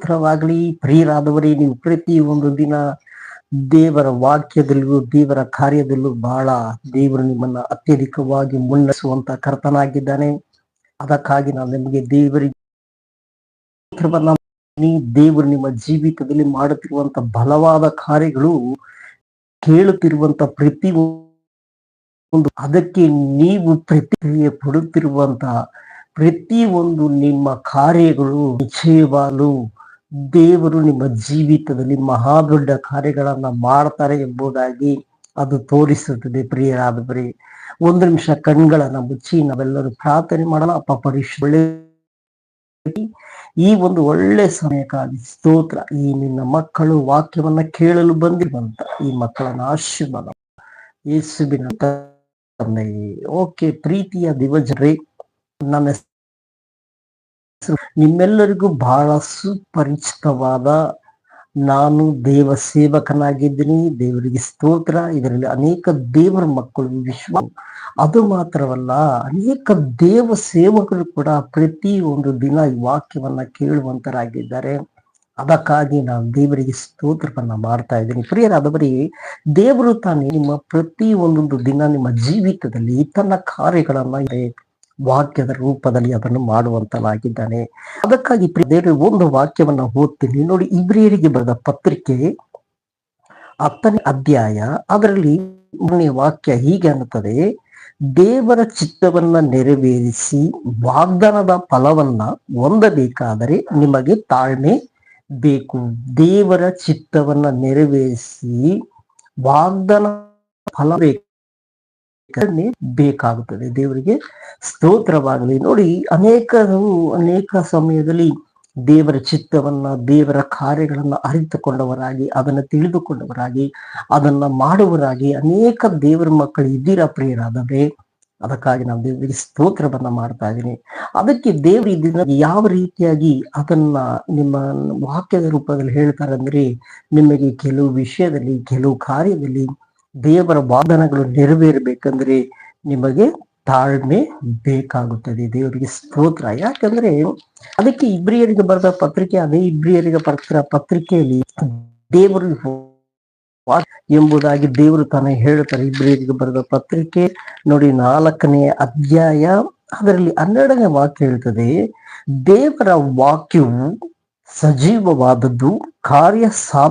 ಸ್ತೋತ್ರವಾಗಲಿ ಪ್ರಿಯರಾದವರೇ, ನೀವು ಪ್ರತಿ ಒಂದು ದಿನ ದೇವರ ವಾಕ್ಯದಲ್ಲೂ ದೇವರ ಕಾರ್ಯದಲ್ಲೂ ಬಹಳ ದೇವರು ನಿಮ್ಮನ್ನ ಅತ್ಯಧಿಕವಾಗಿ ಮುನ್ನಡೆಸುವಂತ ಕರ್ತನಾಗಿದ್ದಾನೆ. ಅದಕ್ಕಾಗಿ ನಾನು ನಿಮಗೆ ದೇವರಿಗೆ ದೇವರು ನಿಮ್ಮ ಜೀವಿತದಲ್ಲಿ ಮಾಡುತ್ತಿರುವಂತ ಬಲವಾದ ಕಾರ್ಯಗಳು ಕೇಳುತ್ತಿರುವಂತ ಪ್ರತಿ ಒಂದು, ಅದಕ್ಕೆ ನೀವು ಪ್ರತಿಕ್ರಿಯೆ ಪಡುತ್ತಿರುವಂತ ಪ್ರತಿ ಒಂದು ನಿಮ್ಮ ಕಾರ್ಯಗಳು ನಿಶ್ಚಯವಾಗಲು ದೇವರು ನಿಮ್ಮ ಜೀವಿತದಲ್ಲಿ ಮಹಾ ದೊಡ್ಡ ಕಾರ್ಯಗಳನ್ನ ಮಾಡ್ತಾರೆ ಎಂಬುದಾಗಿ ಅದು ತೋರಿಸುತ್ತದೆ ಪ್ರಿಯರಾದವರೇ. ಒಂದು ನಿಮಿಷ ಕಣ್ಗಳನ್ನ ಮುಚ್ಚಿ ನಾವೆಲ್ಲರೂ ಪ್ರಾರ್ಥನೆ ಮಾಡಲು ಅಪ್ಪ ಪರೀಕ್ಷೆ ಒಳ್ಳೆ ಈ ಒಂದು ಒಳ್ಳೆ ಸಮಯಕ್ಕಾಗಿ ಸ್ತೋತ್ರ. ಈ ನಿನ್ನ ಮಕ್ಕಳು ವಾಕ್ಯವನ್ನ ಕೇಳಲು ಬಂದಿರುವಂತ ಈ ಮಕ್ಕಳನ್ನ ಆಶೀರ್ವಾದ ಯೇಸುಬಿನ ಓಕೆ, ಪ್ರೀತಿಯ ದಿವಜರೇ ನನ್ನ ನಿಮ್ಮೆಲ್ಲರಿಗೂ ಬಹಳ ಸುಪರಿಚಿತವಾದ ನಾನು ದೇವ ಸೇವಕನಾಗಿದ್ದೀನಿ, ದೇವರಿಗೆ ಸ್ತೋತ್ರ. ಇದರಲ್ಲಿ ಅನೇಕ ದೇವರ ಮಕ್ಕಳು ವಿಶ್ವ, ಅದು ಮಾತ್ರವಲ್ಲ, ಅನೇಕ ದೇವ ಸೇವಕರು ಕೂಡ ಪ್ರತಿ ಒಂದು ದಿನ ಈ ವಾಕ್ಯವನ್ನ ಕೇಳುವಂತರಾಗಿದ್ದಾರೆ. ಅದಕ್ಕಾಗಿ ನಾನು ದೇವರಿಗೆ ಸ್ತೋತ್ರವನ್ನ ಮಾಡ್ತಾ ಇದ್ದೀನಿ. ಪ್ರಿಯರಾದವರಿಗೆ ದೇವರು ತಾನೇ ನಿಮ್ಮ ಪ್ರತಿ ಒಂದೊಂದು ದಿನ ನಿಮ್ಮ ಜೀವಿತದಲ್ಲಿ ತನ್ನ ಕಾರ್ಯಗಳನ್ನ ವಾಕ್ಯದ ರೂಪದಲ್ಲಿ ಅದನ್ನು ಮಾಡುವಂತನಾಗಿದ್ದಾನೆ. ಅದಕ್ಕಾಗಿ ದೇವರು, ಒಂದು ವಾಕ್ಯವನ್ನ ಓದ್ತೀನಿ. ನೋಡಿ, ಇಬ್ರಿಯರಿಗೆ ಬರೆದ ಪತ್ರಿಕೆ ಹತ್ತನೇ ಅಧ್ಯಾಯ, ಅದರಲ್ಲಿ ಮೂರನೇ ವಾಕ್ಯ ಹೀಗೆ ಅನ್ನುತ್ತದೆ. ದೇವರ ಚಿತ್ತವನ್ನ ನೆರವೇರಿಸಿ ವಾಗ್ದಾನದ ಫಲವನ್ನ ಹೊಂದಬೇಕಾದರೆ ನಿಮಗೆ ತಾಳ್ಮೆ ಬೇಕು. ದೇವರ ಚಿತ್ತವನ್ನ ನೆರವೇರಿಸಿ ವಾಗ್ದಾನ ಫಲ ಬೇಕು. ಕರುಣೆ ಬೇಕಾಗುತ್ತದೆ. ದೇವರಿಗೆ ಸ್ತೋತ್ರವಾಗಲಿ. ನೋಡಿ, ಅನೇಕರು ಅನೇಕ ಸಮಯದಲ್ಲಿ ದೇವರ ಚಿತ್ತವನ್ನ, ದೇವರ ಕಾರ್ಯಗಳನ್ನ ಅರಿತುಕೊಂಡವರಾಗಿ, ಅದನ್ನ ತಿಳಿದುಕೊಂಡವರಾಗಿ, ಅದನ್ನ ಮಾಡುವರಾಗಿ ಅನೇಕ ದೇವರ ಮಕ್ಕಳು ಇದ್ದೀರಾ ಪ್ರಿಯರಾದರೆ ಅದಕ್ಕಾಗಿ ನಾವು ದೇವರಿಗೆ ಸ್ತೋತ್ರವನ್ನ ಮಾಡ್ತಾ ಇದ್ದೀನಿ. ಅದಕ್ಕೆ ದೇವರು ಇದನ್ನ ಯಾವ ರೀತಿಯಾಗಿ ಅದನ್ನ ನಿಮ್ಮ ವಾಕ್ಯದ ರೂಪದಲ್ಲಿ ಹೇಳ್ತಾರೆ ಅಂದ್ರೆ ನಿಮಗೆ ಕೆಲವು ವಿಷಯದಲ್ಲಿ, ಕೆಲವು ಕಾರ್ಯದಲ್ಲಿ ದೇವರ ವಾದನಗಳು ನೆರವೇರಬೇಕಂದ್ರೆ ನಿಮಗೆ ತಾಳ್ಮೆ ಬೇಕಾಗುತ್ತದೆ. ದೇವರಿಗೆ ಸ್ತೋತ್ರ. ಯಾಕಂದ್ರೆ ಅದಕ್ಕೆ ಇಬ್ರಿಯರಿಗೆ ಬರೆದ ಪತ್ರಿಕೆ, ಅದೇ ಇಬ್ರಿಯರಿಗೆ ಬರ್ತಿರ ಪತ್ರಿಕೆಯಲ್ಲಿ ದೇವರು ಎಂಬುದಾಗಿ ದೇವರು ತಾನೇ ಹೇಳುತ್ತಾರೆ ಇಬ್ರಿಯರಿಗೆ ಬರೆದ ಪತ್ರಿಕೆ ನೋಡಿ ನಾಲ್ಕನೇ ಅಧ್ಯಾಯ ಅದರಲ್ಲಿ ಹನ್ನೆರಡನೇ ವಾಕ್ಯ ಹೇಳ್ತದೆ, ದೇವರ ವಾಕ್ಯವು ಸಜೀವವಾದದ್ದು ಕಾರ್ಯ ಸಾ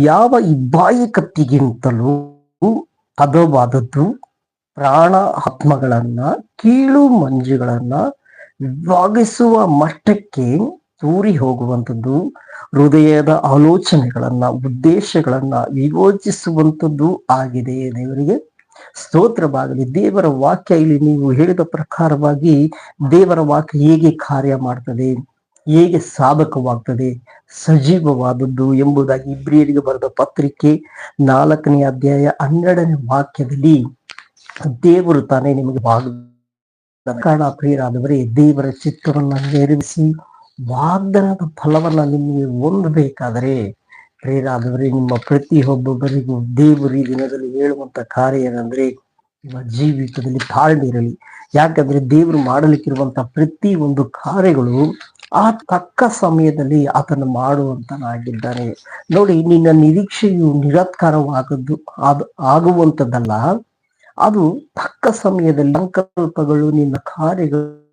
ಯಾವ ಇಬ್ಬಾಯಿ ಕತ್ತಿಗಿಂತಲೂ ಹದವಾದದ್ದು ಪ್ರಾಣ ಆತ್ಮಗಳನ್ನ, ಕೀಳು ಮಂಜುಗಳನ್ನ ವಿಭಾಗಿಸುವ ಮಟ್ಟಕ್ಕೆ ತೂರಿ ಹೋಗುವಂಥದ್ದು, ಹೃದಯದ ಆಲೋಚನೆಗಳನ್ನ, ಉದ್ದೇಶಗಳನ್ನ ವಿಯೋಜಿಸುವಂಥದ್ದು ಆಗಿದೆ ದೇವರಿಗೆ. ಸ್ತೋತ್ರವಾಗಲಿ ದೇವರ ವಾಕ್ಯ ಇಲ್ಲಿ ನೀವು ಹೇಳಿದ ಪ್ರಕಾರವಾಗಿ ದೇವರ ವಾಕ್ಯ ಹೇಗೆ ಕಾರ್ಯ ಮಾಡ್ತದೆ? ಹೇಗೆ ಸಾಧಕವಾಗ್ತದೆ, ಸಜೀವವಾದದ್ದು ಎಂಬುದಾಗಿ ಇಬ್ರಿಯರಿಗೆ ಬರೆದ ಪತ್ರಿಕೆ ನಾಲ್ಕನೇ ಅಧ್ಯಾಯ ಹನ್ನೆರಡನೇ ವಾಕ್ಯದಲ್ಲಿ, ದೇವರು ತಾನೇ ನಿಮಗೆ ಕಾರಣ ಪ್ರಿಯರಾದವರೇ, ದೇವರ ಚಿತ್ರವನ್ನು ನೆರವೇರಿಸಿ ವಾಗ್ದಾನದ ಫಲವನ್ನ ನಿಮಗೆ ಹೊಂದಬೇಕಾದರೆ, ಪ್ರಿಯರಾದವರೇ, ನಿಮ್ಮ ಪ್ರತಿಯೊಬ್ಬೊಬ್ಬರಿಗೂ ದೇವರು ಈ ದಿನದಲ್ಲಿ ಹೇಳುವಂತ ಕಾರ್ಯ ಏನಂದ್ರೆ, ನಿಮ್ಮ ಜೀವಿತದಲ್ಲಿ ತಾಳ್ಮೆ ಇರಲಿ. ಯಾಕಂದ್ರೆ ದೇವರು ಮಾಡಲಿಕ್ಕಿರುವಂತ ಪ್ರತಿ ಒಂದು ಕಾರ್ಯಗಳು ಆ ತಕ್ಕ ಸಮಯದಲ್ಲಿ ಆತನು ಮಾಡುವಂತನಾಗಿದ್ದಾನೆ ನೋಡಿ, ನಿನ್ನ ನಿರೀಕ್ಷೆಯು ನಿರತ್ಕಾರವಾಗದ್ದು ಅದು ಆಗುವಂಥದ್ದಲ್ಲ ಅದು ತಕ್ಕ ಸಮಯದಲ್ಲಿ ಸಂಕಲ್ಪಗಳು, ನಿನ್ನ ಕಾರ್ಯಗಳು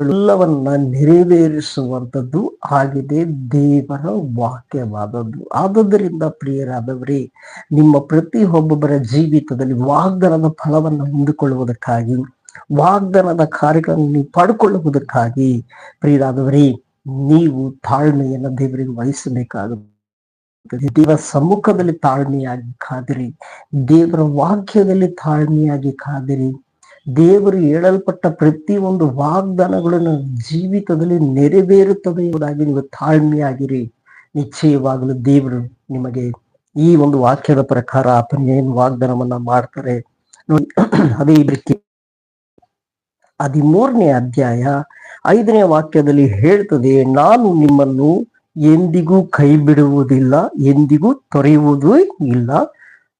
ಎಲ್ಲವನ್ನ ನೆರವೇರಿಸುವಂಥದ್ದು ಆಗಿದೆ. ದೇವರ ವಾಕ್ಯವಾದದ್ದು. ಆದ್ದರಿಂದ ಪ್ರಿಯರಾದವರೇ, ನಿಮ್ಮ ಪ್ರತಿಯೊಬ್ಬೊಬ್ಬರ ಜೀವಿತದಲ್ಲಿ ವಾಗ್ದಾನದ ಫಲವನ್ನು ಹೊಂದಿಕೊಳ್ಳುವುದಕ್ಕಾಗಿ ವಾಗ್ದಾನದ ಕಾರ್ಯಗಳನ್ನು ನೀವು ಪಡ್ಕೊಳ್ಳುವುದಕ್ಕಾಗಿ ಪ್ರಿಯರಾದವರೇ, ನೀವು ತಾಳ್ಮೆಯನ್ನು ದೇವರಿಗೆ ವಹಿಸಬೇಕಾಗುತ್ತದೆ. ದೇವರ ಸಮ್ಮುಖದಲ್ಲಿ ತಾಳ್ಮೆಯಾಗಿ ಕಾದಿರಿ, ದೇವರ ವಾಕ್ಯದಲ್ಲಿ ತಾಳ್ಮೆಯಾಗಿ ಕಾದಿರಿ. ದೇವರು ಹೇಳಲ್ಪಟ್ಟ ಪ್ರತಿ ಒಂದು ವಾಗ್ದಾನಗಳು ನನ್ನ ಜೀವಿತದಲ್ಲಿ ನೆರವೇರುತ್ತದೆ ಎಂಬುದಾಗಿ ನೀವು ತಾಳ್ಮೆಯಾಗಿರಿ. ನಿಶ್ಚಯವಾಗಲು ದೇವರು ನಿಮಗೆ ಈ ಒಂದು ವಾಕ್ಯದ ಪ್ರಕಾರ ಆತನ ಏನು ವಾಗ್ದಾನವನ್ನ ಮಾಡ್ತಾರೆ. ನೋಡಿ, ಅದೇ ಇದಕ್ಕೆ ಹದಿಮೂರನೇ ಅಧ್ಯಾಯ ಐದನೇ ವಾಕ್ಯದಲ್ಲಿ ಹೇಳ್ತದೆ, ನಾನು ನಿಮ್ಮನ್ನು ಎಂದಿಗೂ ಕೈ ಬಿಡುವುದಿಲ್ಲ ಎಂದಿಗೂ ತೊರೆಯುವುದೂ ಇಲ್ಲ.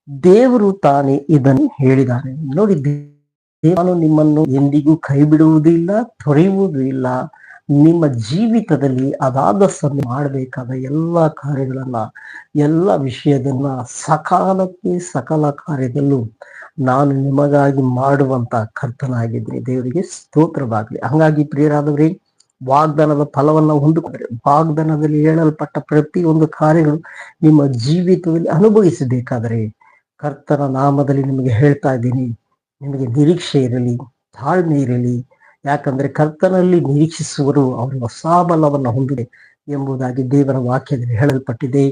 ದೇವರು ತಾನೇ ಇದನ್ನು ಹೇಳಿದ್ದಾರೆ ನೋಡಿ ನಾನು ನಿಮ್ಮನ್ನು ಎಂದಿಗೂ ಕೈ ಬಿಡುವುದಿಲ್ಲ ತೊರೆಯುವುದೂ ಇಲ್ಲ. ನಿಮ್ಮ ಜೀವಿತದಲ್ಲಿ ಅದಾದ ಸಮಯ ಮಾಡಬೇಕಾದ ಎಲ್ಲ ಕಾರ್ಯಗಳನ್ನ, ಎಲ್ಲ ವಿಷಯದನ್ನ ಸಕಾಲಕ್ಕೆ ಸಕಲ ಕಾರ್ಯದಲ್ಲೂ ನಾನು ನಿಮಗಾಗಿ ಮಾಡುವಂತ ಕರ್ತನಾಗಿದ್ದೀನಿ. ದೇವರಿಗೆ ಸ್ತೋತ್ರವಾಗಲಿ. ಹಂಗಾಗಿ ಪ್ರಿಯರಾದವ್ರಿ, ವಾಗ್ದಾನದ ಫಲವನ್ನ ಹೊಂದಿಕೊಂಡ್ರೆ, ವಾಗ್ದಾನದಲ್ಲಿ ಹೇಳಲ್ಪಟ್ಟ ಪ್ರತಿಯೊಂದು ಕಾರ್ಯಗಳು ನಿಮ್ಮ ಜೀವಿತದಲ್ಲಿ ಅನುಭವಿಸಬೇಕಾದರೆ ಕರ್ತನ ನಾಮದಲ್ಲಿ ನಿಮಗೆ ಹೇಳ್ತಾ ಇದ್ದೀನಿ. ನಿಮಗೆ ನಿರೀಕ್ಷೆ ಇರಲಿ, ತಾಳ್ಮೆ ಇರಲಿ. ಯಾಕಂದ್ರೆ ಕರ್ತನಲ್ಲಿ ನಿರೀಕ್ಷಿಸುವರು ಅವರು ಹೊಸ ಬಲವನ್ನು ಹೊಂದಿದೆ ಎಂಬುದಾಗಿ ದೇವರ ವಾಕ್ಯದಲ್ಲಿ ಹೇಳಲ್ಪಟ್ಟಿದೆ.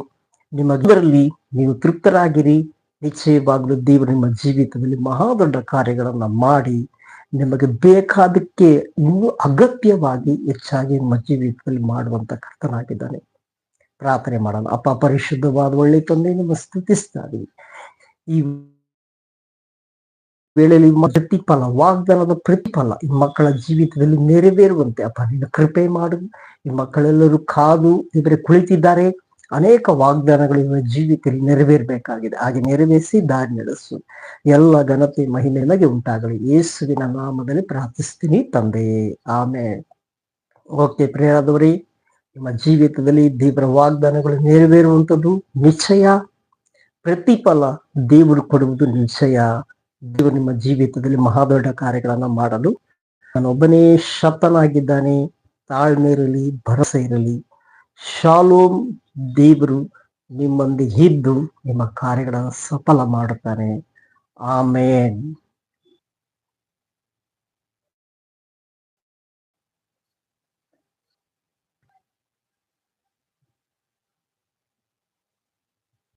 ನಿಮ್ಮ ಇದರಲ್ಲಿ ನೀವು ತೃಪ್ತರಾಗಿರಿ. ನಿಶ್ಚಯವಾಗಲು ದೇವರು ನಿಮ್ಮ ಜೀವಿತದಲ್ಲಿ ಮಹಾದೊಡ್ಡ ಕಾರ್ಯಗಳನ್ನು ಮಾಡಿ ನಿಮಗೆ ಬೇಕಾದಕ್ಕೆ ಇನ್ನೂ ಅಗತ್ಯವಾಗಿ ಹೆಚ್ಚಾಗಿ ನಿಮ್ಮ ಜೀವಿತದಲ್ಲಿ ಮಾಡುವಂತ ಕರ್ತನಾಗಿದ್ದಾನೆ. ಪ್ರಾರ್ಥನೆ ಮಾಡೋಣ. ಅಪ್ಪ, ಪರಿಶುದ್ಧವಾದ ಒಳ್ಳೆ ತಂದೆ, ನಿಮ್ಮ ಸ್ತುತಿಸ್ತಾ ಇದೀವಿ ಈ ವೇಳೆಯಲ್ಲಿ ಪ್ರತಿಫಲ, ವಾಗ್ದಾನದ ಪ್ರತಿಫಲ ಈ ಮಕ್ಕಳ ಜೀವಿತದಲ್ಲಿ ನೆರವೇರುವಂತೆ. ಅಪ್ಪ, ನಿನ್ನ ಕೃಪೆ ಮಾಡು. ಈ ಮಕ್ಕಳೆಲ್ಲರೂ ಕಾದು ಇವರೇ ಕುಳಿತಿದ್ದಾರೆ. ಅನೇಕ ವಾಗ್ದಾನಗಳು ಇವರ ಜೀವಿತದಲ್ಲಿ ನೆರವೇರಬೇಕಾಗಿದೆ. ಹಾಗೆ ನೆರವೇರಿಸಿ ದಾರಿ ನಡೆಸು. ಎಲ್ಲ ಘನತೆ, ಮಹಿಮೆ ನನಗೆ ಉಂಟಾಗಲಿ. ಯೇಸುವಿನ ನಾಮದಲ್ಲಿ ಪ್ರಾರ್ಥಿಸ್ತೀನಿ ತಂದೆ. ಆಮೇಲೆ ಓಕೆ, ಪ್ರಿಯರಾದವರೇ, ನಿಮ್ಮ ಜೀವಿತದಲ್ಲಿ ದೇವರ ವಾಗ್ದಾನಗಳು ನೆರವೇರುವಂಥದ್ದು ನಿಶ್ಚಯ. ಪ್ರತಿಫಲ ದೇವರು ಕೊಡುವುದು ನಿಶ್ಚಯ. ದೇವರು ನಿಮ್ಮ ಜೀವಿತದಲ್ಲಿ ಮಹಾದೊಡ್ಡ ಕಾರ್ಯಗಳನ್ನ ಮಾಡಲು ನಾನೊಬ್ಬನೇ ಶತನಾಗಿದ್ದಾನೆ. ತಾಳ್ಮೆ ಇರಲಿ ಭರವಸೆ ಇರಲಿ. ಶಾಲೋಮ್ ದೇವರು ನಿಮ್ಮೊಂದಿಗೆ ಇದ್ದು ನಿಮ್ಮ ಕಾರ್ಯಗಳನ್ನು ಸಫಲ ಮಾಡುತ್ತಾನೆ. ಆಮೇನ್.